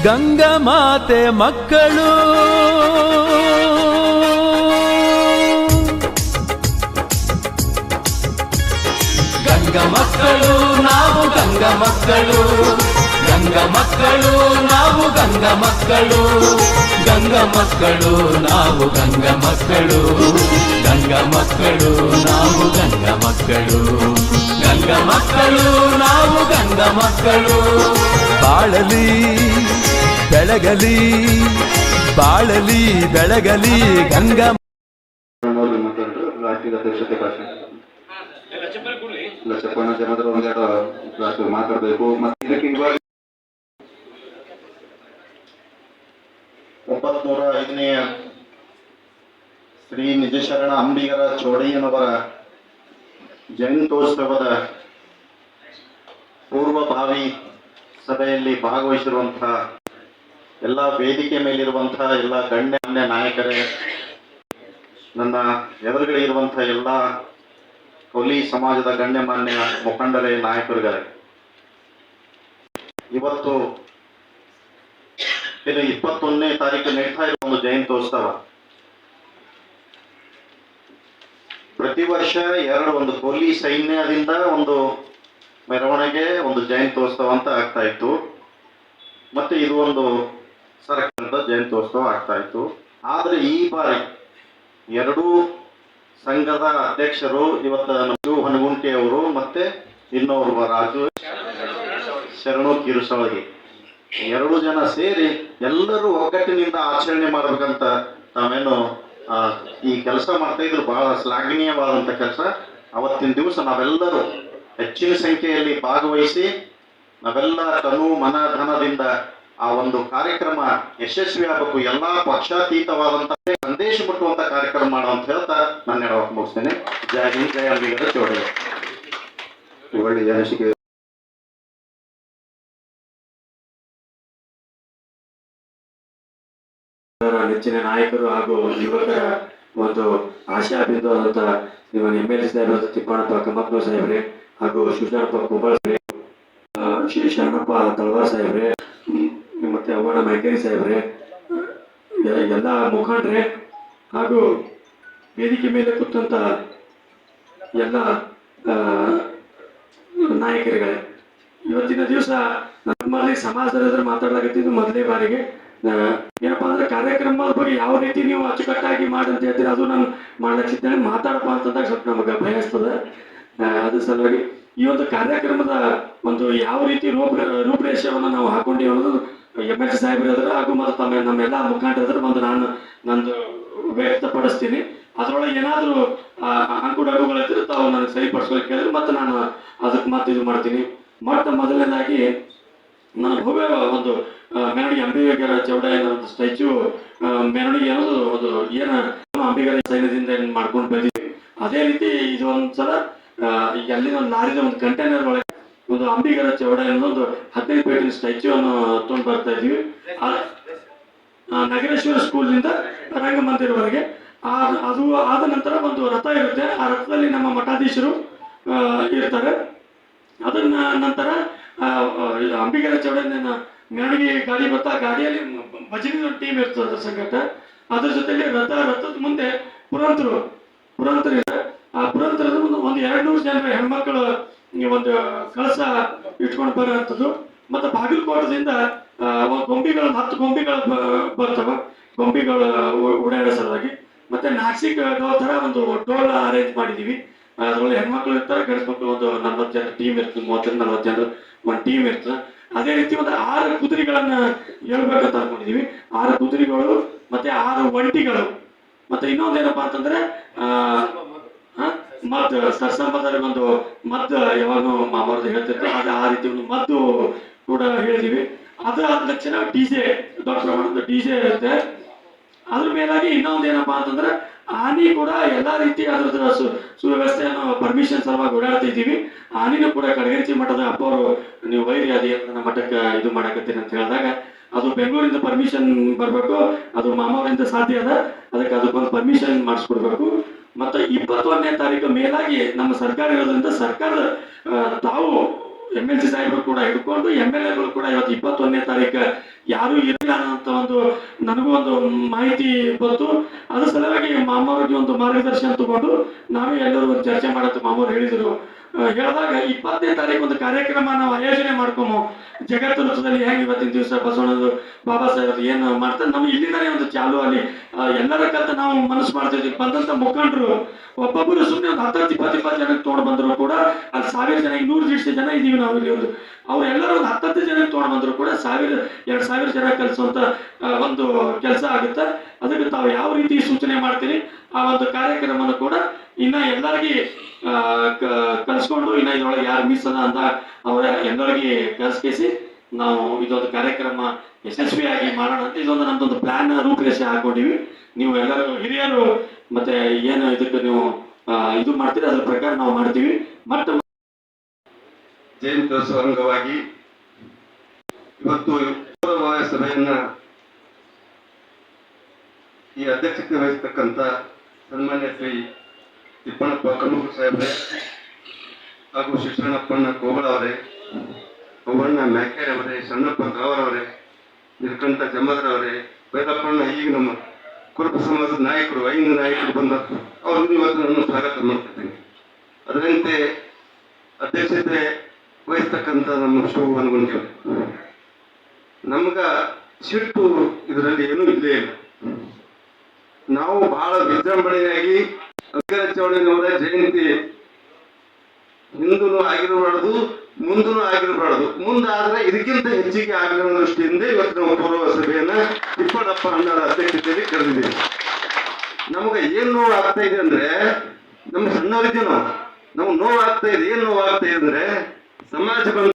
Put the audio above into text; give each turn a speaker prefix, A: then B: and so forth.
A: ಗಂಗಮಾತೆ ಮಕ್ಕಳು. ಗಂಗ ಮಕ್ಕಳು, ನಾವು ಗಂಗ ಮಕ್ಕಳು. ಗಂಗ ಮಕ್ಕಳು, ನಾವು ಗಂಗ ಮಕ್ಕಳು. ಗಂಗ ಮಕ್ಕಳು, ನಾವು ಗಂಗ ಮಕ್ಕಳು. ಗಂಗ ಮಕ್ಕಳು, ನಾವು ಗಂಗ ಮಕ್ಕಳು. ಗಂಗ ಮಕ್ಕಳು, ನಾವು ಗಂಗ ಮಕ್ಕಳು. ಬಾಳಲಿ ಬೆಳಗಲಿ, ಬಾಳಲಿ, ಬೆಳಗಲಿ, ಗಂಗ
B: ರಾಷ್ಟ್ರೀಯ ಅಧ್ಯಕ್ಷತೆ ಭಾಷಣ. ಲಕ್ಷಪ್ಪಣ್ಣ ಜನರು ಒಂದೆರಡು ಮಾತಾಡಬೇಕು. ಮತ್ತೆ ಇದಕ್ಕೆ
C: ಒಂಬತ್ನೂರ ಶ್ರೀ ನಿಜಶರಣ ಅಂಬಿಗರ ಚೋಡಯ್ಯನವರ ಜಯಂತೋತ್ಸವದ ಪೂರ್ವಭಾವಿ ಸಭೆಯಲ್ಲಿ ಭಾಗವಹಿಸಿರುವಂತಹ ಎಲ್ಲ ವೇದಿಕೆ ಮೇಲಿರುವಂತಹ ಎಲ್ಲ ಗಣ್ಯ ನಾಯಕರೇ, ನನ್ನ ಎದುರುಗಡೆ ಇರುವಂತಹ ಎಲ್ಲ ಕೊಲಿ ಸಮಾಜದ ಗಣ್ಯಮಾನ್ಯ ಮುಖಂಡರೇ, ನಾಯಕರುಗಳೇ, ಇವತ್ತು ಇದು ಇಪ್ಪತ್ತೊಂದನೇ ತಾರೀಕು ನಡೀತಾ ಇರುವ ಒಂದು ಜಯಂತ್ಯೋತ್ಸವ. ಪ್ರತಿ ವರ್ಷ ಎರಡು ಒಂದು ಕೊಲ್ಲಿ ಸೈನ್ಯದಿಂದ ಒಂದು ಮೆರವಣಿಗೆ, ಒಂದು ಜಯಂತ್ಯೋತ್ಸವ ಅಂತ ಆಗ್ತಾ ಇತ್ತು. ಮತ್ತೆ ಇದು ಒಂದು ಸರ್ಕಾರದ ಜಯಂತ್ಯೋತ್ಸವ ಆಗ್ತಾ ಇತ್ತು. ಆದ್ರೆ ಈ ಬಾರಿ ಎರಡೂ ಸಂಘದ ಅಧ್ಯಕ್ಷರು ಇವತ್ತು ನಮ್ಮ ಅವರು ಮತ್ತೆ ಇನ್ನೊಬ್ಬ ರಾಜು ಶರಣು ಕಿರುಸಳಗಿ ಎರಡು ಜನ ಸೇರಿ ಎಲ್ಲರೂ ಒಗ್ಗಟ್ಟಿನಿಂದ ಆಚರಣೆ ಮಾಡಬೇಕಂತ ತಾವೇನು ಈ ಕೆಲಸ ಮಾಡ್ತಾ ಇದ್ರು. ಬಹಳ ಶ್ಲಾಘನೀಯವಾದಂತ ಕೆಲಸ. ಅವತ್ತಿನ ದಿವಸ ನಾವೆಲ್ಲರೂ ಹೆಚ್ಚಿನ ಸಂಖ್ಯೆಯಲ್ಲಿ ಭಾಗವಹಿಸಿ ನಾವೆಲ್ಲ ತನು ಮನ ಧನದಿಂದ ಆ ಒಂದು ಕಾರ್ಯಕ್ರಮ ಯಶಸ್ವಿ ಆಗಬೇಕು, ಎಲ್ಲಾ ಪಕ್ಷಾತೀತವಾದಂತ ಸಂದೇಶ ಮುಟ್ಟುವಂತ ಕಾರ್ಯಕ್ರಮ ಮಾಡುವಂತ ಹೇಳ್ತಾ ನನ್ನ ಹೇಳೋಕೆ ಮುಗಿಸ್ತೇನೆ. ಜಯ ಹಿಂದ್ ಜಯ ಅಂಬಿಗರ ಚೌಡಯ್ಯ.
D: ಅವರ ನೆಚ್ಚಿನ ನಾಯಕರು ಹಾಗೂ ಯುವಕರ ಒಂದು ಆಶಾ ಬಿಂದು ಆದಂತ ನಿಮ್ಮ ಎಂ ಎಲ್ ಎ ಸಾಹೇಬ್ ತಿಪ್ಪಣ್ಣಪ್ಪ ಕಮ್ಮಪ್ಪ ಸಾಹೇಬ್ರೆ ಹಾಗೂ ಶಿವಶರಣಪ್ಪ ಕುಮಾರ್ ಶ್ರೀ ಶರಣಪ್ಪ ತಳವಾರ್ ಸಾಹೇಬ್ರೆ ಮತ್ತೆ ಅವರ ಮ್ಯಾಕೇರಿ ಸಾಹೇಬ್ರೆ, ಎಲ್ಲ ಮುಖಂಡ್ರೆ, ಹಾಗೂ ವೇದಿಕೆ ಮೇಲೆ ಕೂತಂತ ಎಲ್ಲ ನಾಯಕರುಗಳೇ, ಇವತ್ತಿನ ದಿವಸ ನಮ್ಮಲ್ಲಿ ಸಮಾಜದ ಎದುರು ಮಾತಾಡಲಾಗತ್ತಿದ್ದು ಮೊದಲನೇ ಬಾರಿಗೆ. ಏನಪ್ಪಾ ಅಂದ್ರೆ ಕಾರ್ಯಕ್ರಮದ ಬಗ್ಗೆ ಯಾವ ರೀತಿ ನೀವು ಅಚ್ಚುಕಟ್ಟಾಗಿ ಮಾಡಂತ ಹೇಳ್ತೀರಿ, ಅದು ನಾನು ಮಾಡ್ಲಿಕ್ಕಿದ್ದೇನೆ. ಮಾತಾಡಪ್ಪ ಅಂತಂದಾಗ ಸ್ವಲ್ಪ ನಮಗೆ ಭಯ ಅದ್ರ ಸಲುವಾಗಿ ಈ ಒಂದು ಕಾರ್ಯಕ್ರಮದ ಒಂದು ಯಾವ ರೀತಿ ರೂಪ ರೂಪರೇಷವನ್ನು ನಾವು ಹಾಕೊಂಡಿವಿ ಅನ್ನೋದು ಎಂ ಎಲ್ ಸಿ ಸಾಹೇಬ್ರ ಎದುರು ಹಾಗೂ ಮತ್ತು ತಮ್ಮ ನಮ್ಮೆಲ್ಲ ಮುಖಂಡರದ್ರ ಒಂದು ನಾನು ನಂದು ವ್ಯಕ್ತಪಡಿಸ್ತೀನಿ. ಅದರೊಳಗೆ ಏನಾದರೂ ಅಂಕುಡಂಕುಗಳಿದ್ರೆ ತಾವು ನನಗೆ ಸರಿಪಡಿಸ್ಕೊಳ್ಳಿ ಕೇಳಿದ್ರೆ. ಮತ್ತೆ ನಾನು ಅದಕ್ಕೆ ಮತ್ತೆ ಇದು ಮಾಡ್ತೀನಿ. ಮೊಟ್ಟ ಮೊದಲನೇದಾಗಿ ನನ್ನ ಭವ್ಯ ಒಂದು ಮೆರವಣಿಗೆ ಅಂಬಿಗರ ಚೌಡ ಒಂದು ಸ್ಟ್ಯಾಚು ಮೆರವಣಿಗೆ ಅನ್ನೋದು ಒಂದು ಏನ ಅಂಬಿಗರ ಸೈನ್ಯದಿಂದ ಏನು ಮಾಡ್ಕೊಂಡು ಬಂದಿದ್ವಿ. ಅದೇ ರೀತಿ ಇದು ಒಂದ್ಸಲ ಆ, ಈಗ ಅಲ್ಲಿನ ಒಂದು ಲಾರಿದ ಒಂದು ಕಂಟೈನರ್ ಒಳಗೆ ಒಂದು ಅಂಬಿಗರ ಚೌಡ ಒಂದು ಹದಿನೈದು ಪೇಟಿನ ಸ್ಟ್ಯಾಚು ಅನ್ನು ತೊಗೊಂಡು ಬರ್ತಾ ಇದೀವಿ ನಗರೇಶ್ವರ ಸ್ಕೂಲ್ನಿಂದ ರಂಗಮಂದಿರವರೆಗೆ. ಆ, ಅದು ಆದ ನಂತರ ಒಂದು ರಥ ಇರುತ್ತೆ. ಆ ರಥದಲ್ಲಿ ನಮ್ಮ ಮಠಾಧೀಶರು ಇರ್ತಾರೆ. ಅದನ್ನ ನಂತರ ಅಂಬಿಗರ ಚೌಡನ ಮೆರವಣಿಗೆ ಗಾಡಿ ಬರ್ತಾ ಗಾಡಿಯಲ್ಲಿ ಭಜನೆ ಟೀಮ್ ಇರ್ತದೆ ಸಂಗಟ. ಅದ್ರ ಜೊತೆಗೆ ರಥ, ರಥದ ಮುಂದೆ ಪುರಂತರು ಪುರಂತರಿದೆ ಆ ಪುರಂತರದ ಒಂದು ಎರಡು ನೂರು ಜನ ಹೆಣ್ಮಕ್ಳು ಒಂದು ಕಳಸ ಇಟ್ಕೊಂಡು ಬರುವಂಥದ್ದು. ಮತ್ತೆ ಬಾಗಲಕೋಟದಿಂದ ಒಂದು ಗೊಂಬಿಗಳು, ಹತ್ತು ಗೊಂಬಿಗಳು ಬರ್ತವೆ. ಗೊಂಬಿಗಳು ಓಡಾಡೋ ಸಲುವಾಗಿ ಮತ್ತೆ ನಾಸಿಕ್ ಥರ ಒಂದು ಟೋಲ್ ಅರೇಂಜ್ ಮಾಡಿದೀವಿ ಅದರಲ್ಲಿ ಹೆಣ್ಮಕ್ಳು ಇರ್ತಾರೆ ಗಂಡು ಮಕ್ಳು ಒಂದು ನಲ್ವತ್ತು ಜನ ಟೀಮ್ ಇರ್ತದೆ, ಮೂವತ್ತರಿಂದ ನಲ್ವತ್ತು ಜನ ಒಂದು ಟೀಮ್ ಇರ್ತದೆ. ಅದೇ ರೀತಿ ಒಂದು ಆರು ಕುದುರೆಗಳನ್ನ ಹೇಳ್ಬೇಕಂತ ಅನ್ಕೊಂಡಿದೀವಿ ಆರು ಕುದುರೆಗಳು, ಮತ್ತೆ ಆರು ಒಂಟಿಗಳು. ಮತ್ತೆ ಇನ್ನೊಂದೇನಪ್ಪಾ ಅಂತಂದ್ರೆ ಮದ್ದು ಸರ್ಸಂಬದಲ್ಲಿ ಒಂದು ಮದ್ದು ಯಾವಾಗ ಮಾಮೂಲು ಹೇಳ್ತಿರ್ತಾರೆ. ಅದು ಆ ರೀತಿ ಒಂದು ಮದ್ದು ಕೂಡ ಹೇಳಿದೀವಿ. ಅದರ ತಕ್ಷಣ ಡಿ ಜೆ ದೊಡ್ಡ ಪ್ರಮಾಣದ ಡಿ ಜೆ ಇರುತ್ತೆ. ಅದ್ರ ಮೇಲಾಗಿ ಇನ್ನೊಂದು ಏನಪ್ಪಾ ಅಂತಂದ್ರೆ, ಆನಿ ಕೂಡ ಎಲ್ಲಾ ರೀತಿ ಅದ್ರದ್ದು ಸು, ಸುವ್ಯವಸ್ಥೆಯನ್ನು ಪರ್ಮಿಷನ್ ಸಲುವಾಗಿ ಓಡಾಡ್ತಿದ್ದೀವಿ ಆನಿನೂ ಕೂಡ ಕಡಗರಿಚಿ ಮಠದ ಅಪ್ಪ ಅವರು ನೀವು ವೈರಿ ಅದು ಏನು ನನ್ನ ಮಠಕ್ಕೆ ಇದು ಮಾಡಕತ್ತೀನಿ ಅಂತ ಹೇಳಿದಾಗ, ಅದು ಬೆಂಗಳೂರಿಂದ ಪರ್ಮಿಷನ್ ಬರಬೇಕು, ಅದು ಮಾಮೂರಿಂದ ಸಾಧ್ಯ ಅದ. ಅದಕ್ಕೆ ಅದಕ್ಕೊಂದು ಪರ್ಮಿಷನ್ ಮಾಡಿಸ್ಕೊಡ್ಬೇಕು. ಮತ್ತೆ ಇಪ್ಪತ್ತೊಂದನೇ ತಾರೀಕು ಮೇಲಾಗಿ ನಮ್ಮ ಸರ್ಕಾರ ಇರೋದ್ರಿಂದ ಸರ್ಕಾರ ತಾವು ಎಂ ಎಲ್ ಸಿ ಸಾಹೇಬರು ಕೂಡ ಹಿಡ್ಕೊಂಡು ಎಂ ಎಲ್ ಎಗಳು ಕೂಡ ಇವತ್ತು ಇಪ್ಪತ್ತೊಂದನೇ ತಾರೀಕು ಯಾರು ಇರಲಿಲ್ಲ ಅನ್ನೋಂಥ ಒಂದು, ನನಗೂ ಒಂದು ಮಾಹಿತಿ ಬಂತು. ಅದ್ರ ಸಲುವಾಗಿ ಮಾಮೂರಿಗೆ ಒಂದು ಮಾರ್ಗದರ್ಶನ ತಗೊಂಡು ನಾವೇ ಎಲ್ಲರೂ ಒಂದು ಚರ್ಚೆ ಮಾಡುತ್ತೆ ಮಾಮೂರು ಹೇಳಿದರು. ಹೇಳಿದಾಗ ಇಪ್ಪತ್ತನೇ ತಾರೀಕು ಒಂದು ಕಾರ್ಯಕ್ರಮ ನಾವು ಆಯೋಜನೆ ಮಾಡ್ಕೊಮು ಜಗತ್ತು ವೃತ್ತದಲ್ಲಿ ಹೆಂಗೆ ಇವತ್ತಿನ ದಿವಸ ಬಸವಣ್ಣದು ಬಾಬಾ ಸಾಹೇಬ್ ಏನು ಮಾಡ್ತಾರೆ, ನಮ್ಮ ಇಲ್ಲಿಂದಾನೆ ಒಂದು ಚಾಲು ಅಲ್ಲಿ. ಎಲ್ಲರ ಕಲ್ತ ನಾವು ಮನಸ್ಸು ಮಾಡ್ತಿದ್ವಿ. ಬಂದಂತ ಮುಖಂಡರು ಒಬ್ಬೊಬ್ಬರು ಸುಮ್ಮನೆ ಒಂದು ಹತ್ತತ್ತು, ಇಪ್ಪತ್ತು ಇಪ್ಪತ್ತು ಜನಕ್ಕೆ ತೊಗೊಂಡು ಬಂದ್ರು ಕೂಡ ಅಲ್ಲಿ ಸಾವಿರ ಜನ ನೂರು ದಿವಸ ಜನ ಇದೀವಿ ನಾವು ಇಲ್ಲಿ ಒಂದು. ಅವ್ರು ಎಲ್ಲರೂ ಒಂದು ಹತ್ತತ್ತು ಜನಕ್ಕೆ ತೊಗೊಂಡು ಬಂದ್ರು ಕೂಡ ಸಾವಿರ, ಎರಡು ಸಾವಿರ ಜನ ಕಲಿಸುವಂತ ಒಂದು ಕೆಲಸ ಆಗುತ್ತೆ. ಅದಕ್ಕೆ ತಾವು ಯಾವ ರೀತಿ ಸೂಚನೆ ಮಾಡ್ತೀರಿ? ಆ ಒಂದು ಕಾರ್ಯಕ್ರಮವನ್ನು ಕೂಡ ಇನ್ನ ಎಲ್ಲರಿಗೆ ಕಲಿಸ್ಕೊಂಡು ಇನ್ನ ಇದ್ರೊಳಗೆ ಯಾರು ಮಿಸ್ ಅದ ಅಂತ ಅವರ ಎಲ್ಲರಿಗೆ ಕಲಿಸ್ಕೇಸಿ ನಾವು ಇದೊಂದು ಕಾರ್ಯಕ್ರಮ ಯಶಸ್ವಿಯಾಗಿ ಮಾಡೋಣ ಅಂತ ಇದೊಂದು ನಮ್ದೊಂದು ಪ್ಲಾನ್ ರೂಪರೇಷೆ ಹಾಕೊಂಡಿವಿ. ನೀವು ಎಲ್ಲರೂ ಹಿರಿಯರು ಮತ್ತೆ ಏನು ಇದಕ್ಕೆ ನೀವು ಇದು ಮಾಡ್ತೀರಿ ಅದ್ರ ಪ್ರಕಾರ ನಾವು ಮಾಡ್ತೀವಿ. ಮತ್ತೆ
E: ಜಯಂತ್ಯೋತ್ಸವ ಅಂಗವಾಗಿ ಇವತ್ತು ಸಭೆಯನ್ನ ಈ ಅಧ್ಯಕ್ಷತೆ ವಹಿಸ್ತಕ್ಕಂಥ ಸನ್ಮಾನ್ಯ ಶ್ರೀ ತಿಪ್ಪಣ್ಣಪ್ಪ ಕಣ್ಣೂರು ಸಾಹೇಬ್ರೆ, ಹಾಗೂ ಶಿಕ್ಷಣಪ್ಪಣ್ಣ ಕೋಬಳ ಅವರೇ ಅವಣ್ಣ ಮ್ಯಾಕೇರಿ ಅವರೇ, ಸಣ್ಣಪ್ಪ ಕಾವರವರೇ ನಿರ್ಕಂಠ ಅವರೇ, ವೇದಪ್ಪಣ್ಣ ಈಗ ನಮ್ಮ ಕುರುಬ ಸಮಾಜದ ನಾಯಕರು, ಐದು ನಾಯಕರು ಬಂದ ಅವರನ್ನು ಇವತ್ತು ನಾನು ಸ್ವಾಗತ ಮಾಡ್ತಿದ್ದೀನಿ. ಅದರಂತೆ ಅಧ್ಯಕ್ಷತೆ ವಹಿಸ್ತಕ್ಕಂಥ ನಮ್ಮ ಶೋಭವನ್ನು ಅನ್ಕೊಂತೀವಿ ನಮ್ಗ ಸಿಟ್ಟು ಇದರಲ್ಲಿ ಏನೂ ಇಲ್ಲೇ ಇಲ್ಲ. ನಾವು ಬಹಳ ವಿಜೃಂಭಣೆಯಾಗಿ ಅಂಕರ ಚೌಡಯ್ಯನವರ ಜಯಂತಿ. ಹಿಂದೂ ಆಗಿರಬಾರ್ದು ಮುಂದೂ ಆಗಿರಬಾರ್ದು. ಮುಂದಾದ್ರೆ ಇದಕ್ಕಿಂತ ಹೆಚ್ಚಿಗೆ ಆಗಿರೋ ದೃಷ್ಟಿಯಿಂದ ಇವತ್ತು ನಾವು ಪೂರ್ವ ಸಭೆಯನ್ನ ತಿಪ್ಪಣಪ್ಪ ಅಣ್ಣರ ಅಧ್ಯಕ್ಷತೆಯಲ್ಲಿ ಕರೆದಿದ್ದೀವಿ. ನಮಗೆ ಏನ್ ನೋವು ಆಗ್ತಾ ಇದೆ ಅಂದ್ರೆ ನಮ್ಮ ಸಣ್ಣವರಿದ್ದೀವಿ ನಾವು ನಮ್ಗೆ ನೋವಾಗ್ತಾ ಇದೆ, ಏನ್ ನೋವಾಗ್ತಾ ಇದೆ ಅಂದ್ರೆ, ಸಮಾಜ ಬಂದ